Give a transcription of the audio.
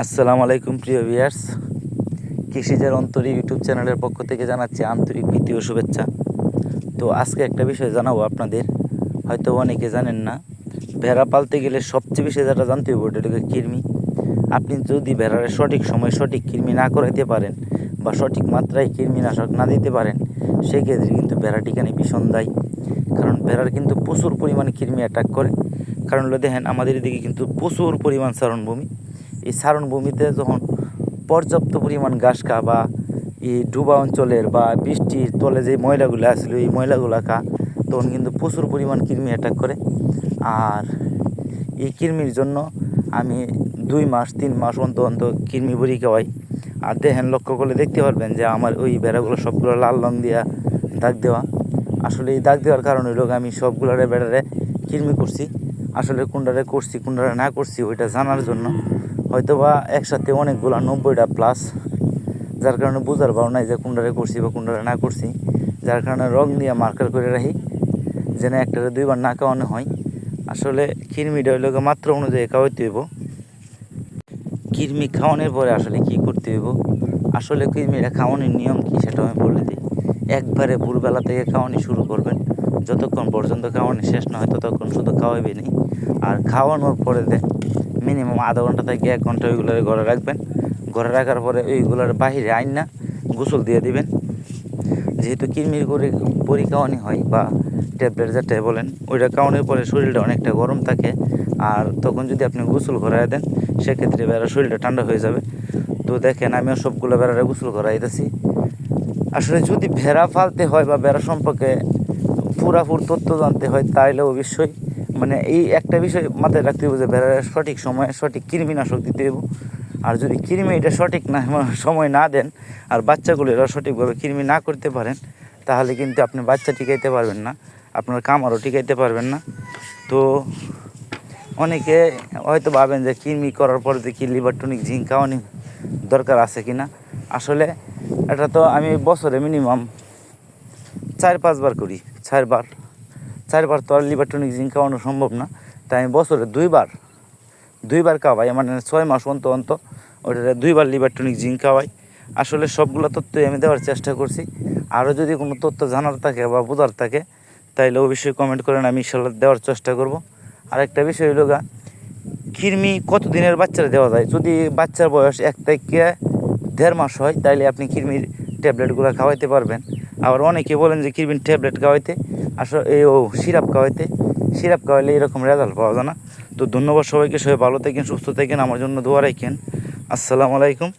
আসসালামু আলাইকুম, প্রিয় ভিয়ার্স কৃষিজার অন্তরী ইউটিউব চ্যানেলের পক্ষ থেকে জানাচ্ছি আন্তরিক প্রীতি ও শুভেচ্ছা। তো আজকে একটা বিষয় জানাব আপনাদের। হয়তো অনেকে জানেন না, ভেড়া পালতে গেলে সবচেয়ে বেশি যেটা জানতে হবে ওটা হলো কৃমি। আপনি যদি ভেড়ার সঠিক সময় সঠিক কৃমি না করাইতে পারেন বা সঠিক মাত্রায় কৃমিনাশক না দিতে পারেন, সেক্ষেত্রে কিন্তু ভেড়াটি কেন ভীষণ দায়ী। কারণ ভেড়ার কিন্তু প্রচুর পরিমাণে কৃমি অ্যাটাক করে। কারণ দেখেন, আমাদের এদিকে কিন্তু প্রচুর পরিমাণ চারণভূমি এই চারণভূমিতে যখন পর্যাপ্ত পরিমাণ ঘাস খা বা এই ডুবা অঞ্চলের বা বৃষ্টির তলে যে ময়লাগুলো আসলো, এই ময়লাগুলো খা, তখন কিন্তু প্রচুর পরিমাণ কৃমি অ্যাটাক করে। আর এই কৃমির জন্য আমি দুই মাস, তিন মাস অন্তর অন্তর কৃমি বড়ি খাওয়াই। আর দেখেন, লক্ষ্য করলে দেখতে পারবেন যে আমার ওই বেড়াগুলো সবগুলো লাল রং দিয়া দাগ দেওয়া। আসলে এই দাগ দেওয়ার কারণ লোক আমি সবগুলোরে বেড়ারে কৃমি করছি। আসলে কোনটারে করছি কোনটারে না করছি, ওইটা জানার জন্য। হয়তো বা একসাথে অনেকগুলো নব্বইটা প্লাস যার কারণে বোঝার পারো নাই যে কোনটারে করছি বা কোনটারে না করছি। যার কারণে রং দিয়ে মার্কার করে রাখি, যেন একটারে দুইবার না খাওয়ানো হয়। আসলে কৃমিটা হইলে মাত্র অনুযায়ী খাওয়াইতে হইব। কৃমি খাওয়ানোর পরে আসলে কি করতে হইব? আসলে কৃমিটা খাওয়ানোর নিয়ম কি সেটা আমি বলে দিই। একবারে ভোরবেলা থেকে খাওয়ানি শুরু করবেন। যতক্ষণ পর্যন্ত খাওয়ানি শেষ না হয় ততক্ষণ শুধু খাওয়াইবে নি আর খাওয়ানোর পরে দেখ মিনিমাম আধা ঘণ্টা থেকে এক ঘণ্টা ওইগুলোর ঘরে রাখবেন। ঘরে রাখার পরে ওইগুলোর বাহিরে আইন না গোসল দিয়ে দিবেন। যেহেতু কৃমির করে পরি খাওয়ানি হয় বা ট্যাবলেট যেটা বলেন, ওইটা খাওয়ানোর পরে শরীরটা অনেকটা গরম থাকে। আর তখন যদি আপনি গোসল করাই দেন, সেক্ষেত্রে বেড়ার শরীরটা ঠান্ডা হয়ে যাবে। তো দেখেন, আমিও সবগুলো বেড়ারে গোসল করাইতেছি। আসলে যদি ভেড়া পালতে হয় বা বেড়া সম্পর্কে পুরাপুর তথ্য জানতে হয় তাহলে অবশ্যই মানে এই একটা বিষয় মাথায় রাখতে হবে যে ভেড়ার সঠিক সময়ে, সঠিক কৃমিনাশক দিতে হবে আর যদি কৃমি এটা সঠিক না, সময় না দেন আর বাচ্চাগুলো এরা সঠিকভাবে কৃমি না করতে পারেন, তাহলে কিন্তু আপনি বাচ্চা টিকাইতে পারবেন না, আপনার কামারও টিকাইতে পারবেন না। তো অনেকে হয়তো ভাবেন যে কৃমি করার পরে যে কি লিভার টনিক, জিঙ্ক, খাওয়ানি দরকার আছে কি না? আসলে এটা তো আমি বছরে মিনিমাম চার পাঁচবার করি, চারবার। চারবার তো আর লিভার টনিক জিঙ্ক খাওয়ানো সম্ভব না। তাই আমি বছরে দুইবার দুইবার খাওয়াই মানে ছয় মাস অন্ত অন্ত ওটা দুইবার লিভার টনিক জিঙ্ক খাওয়াই। আসলে সবগুলো তথ্যই আমি দেওয়ার চেষ্টা করছি। আরও যদি কোনো তথ্য জানার থাকে বা বোঝার থাকে, তাইলে অবশ্যই কমেন্ট করেন, আমি ইনশাল্লাহ দেওয়ার চেষ্টা করব। আরেকটা বিষয় হলো গা, কৃমি কত দিনের বাচ্চারা দেওয়া যায়? যদি বাচ্চার বয়স এক থেকে দেড় মাস হয়, তাইলে আপনি কৃমির ট্যাবলেটগুলো খাওয়াইতে পারবেন। আবার অনেকে বলেন যে কৃমির ট্যাবলেট খাওয়াইতে আসলে এই, ও সিরাপ খাওয়াইতে, সিরাপ খাওয়াইলে এরকম রেজাল্ট পাওয়া যায় না। তো ধন্যবাদ সবাইকে, সবাই ভালো থাকেন, সুস্থ থাকেন, আমার জন্য দোয়া রাখেন। আসসালামু আলাইকুম।